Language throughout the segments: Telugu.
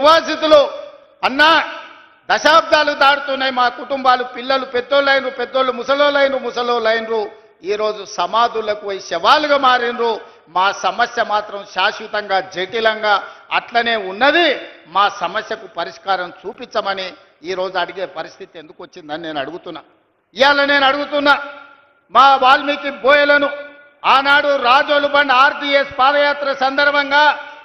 నివాసితులు అన్నా దశాబ్దాలు దాడుతున్నాయి మా కుటుంబాలు. పిల్లలు పెద్దోళ్ళైనరు పెద్దోళ్ళు ముసలోళ్ళైనరు ముసలోళ్ళైనరు. ఈరోజు సమాధులకు పోయి శవాలుగా మారినరు. మా సమస్య మాత్రం శాశ్వతంగా జటిలంగా అట్లనే ఉన్నది. మా సమస్యకు పరిష్కారం చూపించమని ఈరోజు అడిగే పరిస్థితి ఎందుకు వచ్చిందని నేను అడుగుతున్నా. ఇవాళ నేను అడుగుతున్నా మా వాల్మీకి బోయలను ఆనాడు రాజోలు బండ్ ఆర్టీఎస్ పాదయాత్ర సందర్భంగా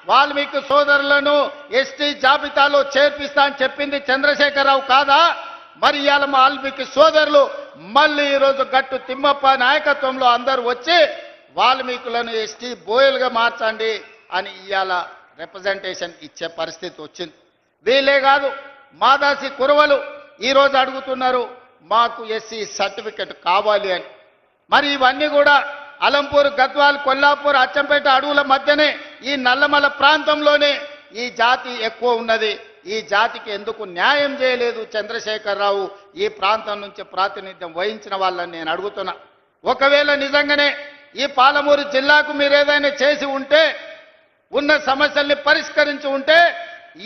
వాల్మీకి సోదరులను ఎస్టీ జాబితాలో చేర్పిస్తా అని చెప్పింది చంద్రశేఖరరావు కాదా? మరి ఇవాళ వాల్మీకి సోదరులు మళ్ళీ ఈరోజు గట్టు తిమ్మప్ప నాయకత్వంలో అందరూ వచ్చి వాల్మీకులను ఎస్టీ బోయలుగా మార్చండి అని ఇవాళ రిప్రజెంటేషన్ ఇచ్చే పరిస్థితి వచ్చింది. వీలే కాదు మాదాసి కురవలు ఈరోజు అడుగుతున్నారు మాకు ఎస్సీ సర్టిఫికెట్ కావాలి అని. మరి ఇవన్నీ కూడా అలంపూర్ గద్వాల్ కొల్లాపూర్ అచ్చంపేట అడవుల మధ్యనే ఈ నల్లమల ప్రాంతంలోనే ఈ జాతి ఎక్కువ ఉన్నది. ఈ జాతికి ఎందుకు న్యాయం చేయలేదు చంద్రశేఖరరావు? ఈ ప్రాంతం నుంచి ప్రాతినిధ్యం వహించిన వాళ్ళని నేను అడుగుతున్నా. ఒకవేళ నిజంగానే ఈ పాలమూరు జిల్లాకు మీరు ఏదైనా చేసి ఉంటే ఉన్న సమస్యల్ని పరిష్కరించి ఉంటే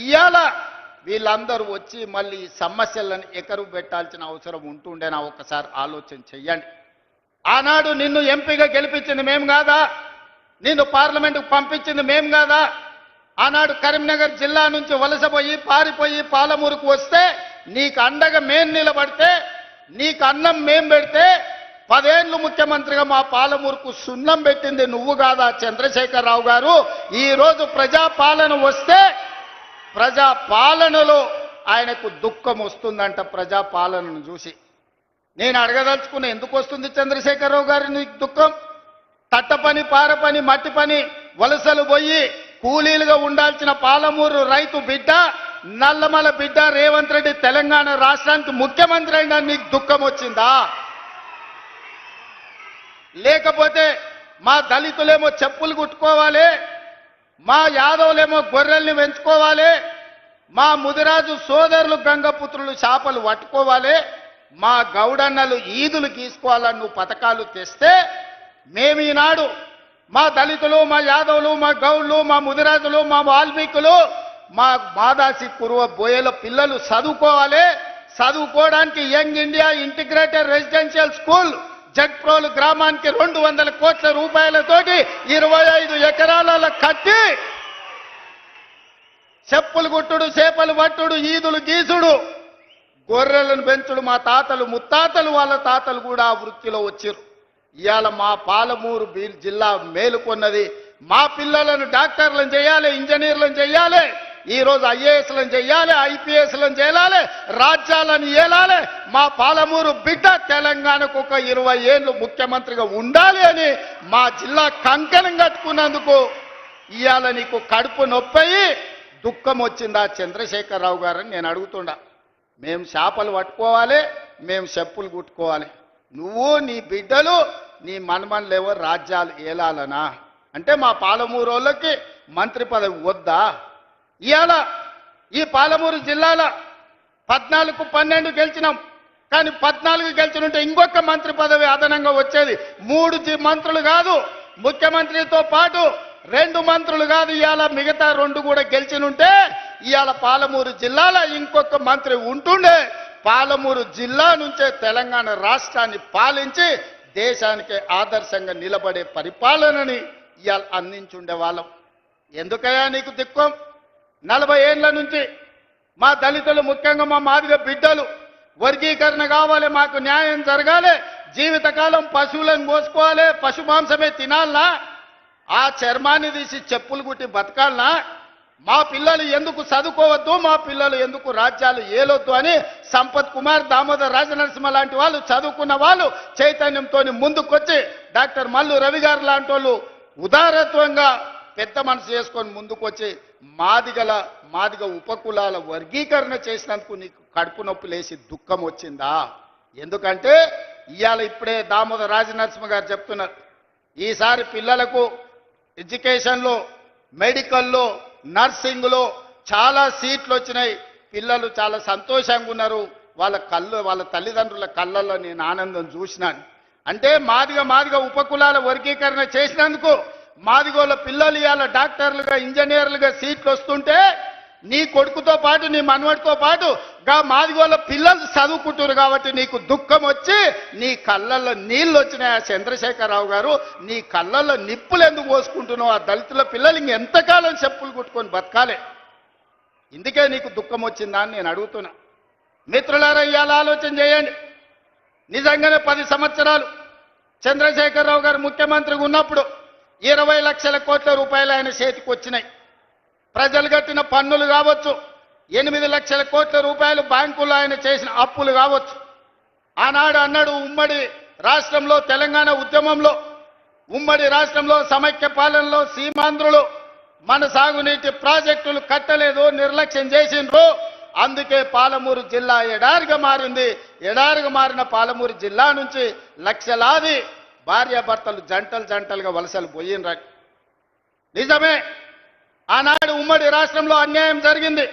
ఇవాళ వీళ్ళందరూ వచ్చి మళ్ళీ ఈ సమస్యలను ఎకరు పెట్టాల్సిన అవసరం ఉంటుండేనా ఒకసారి ఆలోచన చెయ్యండి. ఆనాడు నిన్ను ఎంపీగా గెలిపించింది మేము కాదా? నిన్ను పార్లమెంటుకు పంపించింది మేం కాదా? ఆనాడు కరీంనగర్ జిల్లా నుంచి వలసపోయి పారిపోయి పాలమూరుకు వస్తే నీకు అండగా మేం నిలబడితే నీకు అన్నం మేం పెడితే పదేళ్ళు ముఖ్యమంత్రిగా మా పాలమూరుకు సున్నం పెట్టింది నువ్వు కాదా చంద్రశేఖరరావు గారు? ఈరోజు ప్రజాపాలన వస్తే ప్రజాపాలనలో ఆయనకు దుఃఖం వస్తుందంట ప్రజాపాలనను చూసి. నేను అడగదలుచుకున్న ఎందుకు వస్తుంది చంద్రశేఖరరావు గారి నీకు దుఃఖం? తట్ట పని పార పని మట్టి పని వలసలు పోయి కూలీలుగా ఉండాల్సిన పాలమూరు రైతు బిడ్డ నల్లమల బిడ్డ రేవంత్ రెడ్డి తెలంగాణ రాష్ట్రానికి ముఖ్యమంత్రి అయినా నీకు దుఃఖం వచ్చిందా? లేకపోతే మా దళితులేమో చెప్పులు కుట్టుకోవాలి మా యాదవులేమో గొర్రెల్ని పెంచుకోవాలి మా ముదిరాజు సోదరులు గంగపుత్రులు చేపలు పట్టుకోవాలి మా గౌడన్నలు ఈదులు గీసుకోవాలని నువ్వు పథకాలు తెస్తే మేము ఈనాడు మా దళితులు మా యాదవులు మా గౌళ్ళు మా ముదిరాజులు మా వాల్మీకులు మా మాదాసి కురువ బోయల పిల్లలు చదువుకోవాలి. చదువుకోవడానికి young India integrated residential school Jagprolu గ్రామానికి రెండు వందల కోట్ల రూపాయలతోటి ఇరవై ఐదు ఎకరాల కట్టి చెప్పులు గుట్టుడు చేపలు పట్టుడు ఈదులు గీసుడు. గొర్రెలను పెంచుడు మా తాతలు ముత్తాతలు వాళ్ళ తాతలు కూడా ఆ వృత్తిలో వచ్చారు ఇవాళ మా పాలమూరు జిల్లా మేలుకొన్నది. మా పిల్లలను డాక్టర్లను చేయాలి ఇంజనీర్లను చేయాలి ఈ రోజు ఐఏఎస్లను చేయాలి ఐపీఎస్లను చేయాలి రాజ్యాలను ఏలాలి. మా పాలమూరు బిడ్డ తెలంగాణకు ఒక ఇరవై ఏళ్ళు ముఖ్యమంత్రిగా ఉండాలి అని మా జిల్లా కంకణం కట్టుకున్నందుకు ఇవాళ నీకు కడుపు నొప్పయి దుఃఖం వచ్చిందా చంద్రశేఖరరావు గారని నేను అడుగుతుండా. మేము చేపలు పట్టుకోవాలి మేము చెప్పులు కుట్టుకోవాలి. నువ్వు నీ బిడ్డలు నీ మనమన్లేవో రాజ్యాలు ఏలాలనా? అంటే మా పాలమూరు వాళ్ళకి మంత్రి పదవి వద్దా? ఇవాళ ఈ పాలమూరు జిల్లాల పద్నాలుగు పన్నెండు గెలిచినాం. కానీ పద్నాలుగు గెలిచినుంటే ఇంకొక మంత్రి పదవి అదనంగా వచ్చేది. మూడు మంత్రులు కాదు ముఖ్యమంత్రితో పాటు రెండు మంత్రులు కాదు ఇవాళ మిగతా రెండు కూడా గెలిచినుంటే ఇవాళ పాలమూరు జిల్లాలో ఇంకొక మంత్రి ఉంటుండే. పాలమూరు జిల్లా నుంచే తెలంగాణ రాష్ట్రాన్ని పాలించి దేశానికి ఆదర్శంగా నిలబడే పరిపాలనని ఇవాళ అందించుండే వాళ్ళం. ఎందుకయ్యా నీకు దిక్కం? నలభై ఏండ్ల నుంచి మా దళితులు ముఖ్యంగా మా మాదిగ బిడ్డలు వర్గీకరణ కావాలి మాకు న్యాయం జరగాలి జీవితకాలం పశువులను మోసుకోవాలి పశు మాంసమే తినాలనా? ఆ చర్మాన్ని తీసి చెప్పులు కుట్టి బతకాలనా? మా పిల్లలు ఎందుకు చదువుకోవద్దు మా పిల్లలు ఎందుకు రాజ్యాలు ఏలొద్దు అని సంపత్ కుమార్ దామోదర్ రాజనరసింహ లాంటి వాళ్ళు చదువుకున్న వాళ్ళు చైతన్యంతో ముందుకొచ్చి డాక్టర్ మల్లు రవి గారు లాంటి వాళ్ళు ఉదారత్వంగా పెద్ద మనసు చేసుకొని ముందుకొచ్చి మాదిగల మాదిగ ఉపకులాల వర్గీకరణ చేసినందుకు నీకు కడుపు నొప్పి లేసి దుఃఖం వచ్చిందా? ఎందుకంటే ఇవాళ ఇప్పుడే దామోదర్ రాజనరసింహ గారు చెప్తున్నారు ఈసారి పిల్లలకు ఎడ్యుకేషన్లో మెడికల్లో నర్సింగ్లో చాలా సీట్లు వచ్చినాయి పిల్లలు చాలా సంతోషంగా ఉన్నారు. వాళ్ళ కళ్ళు వాళ్ళ తల్లిదండ్రుల కళ్ళల్లో నేను ఆనందం చూసినాను. అంటే మాదిగా మాదిగా ఉపకులాల వర్గీకరణ చేసినందుకు మాదిగోళ్ళ పిల్లలు ఇవాళ డాక్టర్లుగా ఇంజనీర్లుగా సీట్లు వస్తుంటే నీ కొడుకుతో పాటు నీ మనవడితో పాటు గా మాదిగోళ్ళ పిల్లలు చదువుకుంటున్నారు కాబట్టి నీకు దుఃఖం వచ్చి నీ కళ్ళల్లో నీళ్ళు వచ్చినాయి ఆ చంద్రశేఖరరావు గారు. నీ కళ్ళల్లో నిప్పులు ఎందుకు పోసుకుంటున్నావు? ఆ దళితుల పిల్లలు ఇంకెంతకాలం చెప్పులు కుట్టుకొని బతకాలే? ఇందుకే నీకు దుఃఖం వచ్చిందా అని నేను అడుగుతున్నా. మిత్రులారా ఇవాళ ఆలోచన చేయండి. నిజంగానే పది సంవత్సరాలు చంద్రశేఖరరావు గారు ముఖ్యమంత్రిగా ఉన్నప్పుడు ఇరవై లక్షల కోట్ల రూపాయలు ఆయన చేతికి వచ్చినాయి. ప్రజలు కట్టిన పన్నులు కావచ్చు. ఎనిమిది లక్షల కోట్ల రూపాయలు బ్యాంకుల్లో ఆయన చేసిన అప్పులు కావచ్చు. ఆనాడు అన్నాడు ఉమ్మడి రాష్ట్రంలో తెలంగాణ ఉద్యమంలో ఉమ్మడి రాష్ట్రంలో సమైక్య పాలనలో సీమాంధ్రులు మన సాగునీటి ప్రాజెక్టులు కట్టలేదు నిర్లక్ష్యం చేసిండ్రు. అందుకే పాలమూరు జిల్లా ఎడారిగా మారింది. ఎడారిగా మారిన పాలమూరు జిల్లా నుంచి లక్షలాది భార్యాభర్తలు జంటలు జంటలుగా వలసలు పోయినరా. నిజమే ఆనాడు ఉమ్మడి రాష్ట్రంలో అన్యాయం జరిగింది.